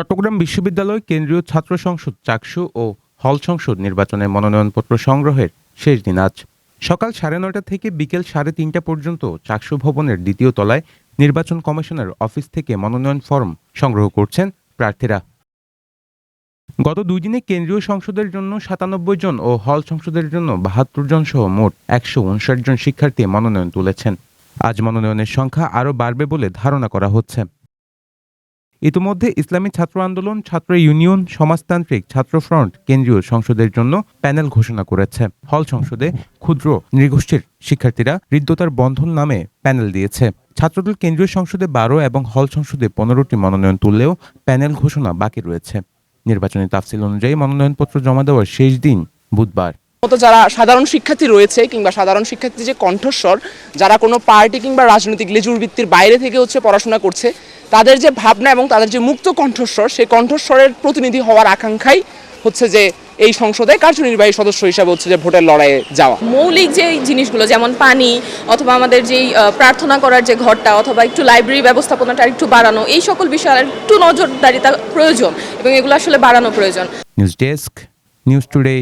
চট্টগ্রাম বিশ্ববিদ্যালয়, কেন্দ্রীয় ছাত্র সংসদ, চাকসু ও হল সংসদ নির্বাচনে মনোনয়নপত্র সংগ্রহের শেষ দিন আজ। সকাল সাড়ে নয়টা থেকে বিকেল সাড়ে তিনটা পর্যন্ত চাকসু ভবনের দ্বিতীয় তলায় নির্বাচন কমিশনের অফিস থেকে মনোনয়ন ফর্ম সংগ্রহ করছেন প্রার্থীরা। গত দুই দিনে কেন্দ্রীয় সংসদের জন্য সাতানব্বই জন ও হল সংসদের জন্য বাহাত্তর জন সহ মোট একশো উনষাট জন শিক্ষার্থী মনোনয়ন তুলেছেন। আজ মনোনয়নের সংখ্যা আরও বাড়বে বলে ধারণা করা হচ্ছে। ইতিমধ্যে ইসলামী ছাত্র আন্দোলন, ছাত্র ইউনিয়ন, সমাজতান্ত্রিক, ছাত্র ফ্রন্ট, কেন্দ্রীয় সংসদের জন্য প্যানেল ঘোষণা করেছে। হল সংসদে ক্ষুদ্র নৃগোষ্ঠীর শিক্ষার্থীরা হৃদ্যতার বন্ধন নামে প্যানেল দিয়েছে। ছাত্রদল কেন্দ্রীয় সংসদে বারো এবং হল সংসদে পনেরোটি মনোনয়ন তুললেও প্যানেল ঘোষণা বাকি রয়েছে। নির্বাচনী তাফসিল অনুযায়ী মনোনয়নপত্র জমা দেওয়ার শেষ দিন বুধবার। মতো যারা সাধারণ শিক্ষার্থী রয়েছে কিংবা সাধারণ শিক্ষার্থী যে কণ্ঠস্বর, যারা কোনো পার্টি কিংবা রাজনৈতিক লেজুর বৃত্তির বাইরে থেকে হচ্ছে পড়াশোনা করছে তাদের যে ভাবনা এবং তাদের যে মুক্ত কণ্ঠস্বর সেই কণ্ঠস্বরের প্রতিনিধি হওয়ার আকাঙ্ক্ষাই হচ্ছে যে এই সংসদে কার্যনির্বাহী সদস্য হিসাবে হচ্ছে যে ভোটের লড়াইয়ে যাওয়া। মৌলিক যে জিনিসগুলো যেমন পানি অথবা আমাদের যেই আহ, প্রার্থনা করার যে ঘরটা অথবা একটু লাইব্রেরি ব্যবস্থাপনাটা একটু বাড়ানো এই সকল বিষয়ে আর একটু নজরদারিতা প্রয়োজন এবং এগুলো আসলে বাড়ানো প্রয়োজন। News desk news today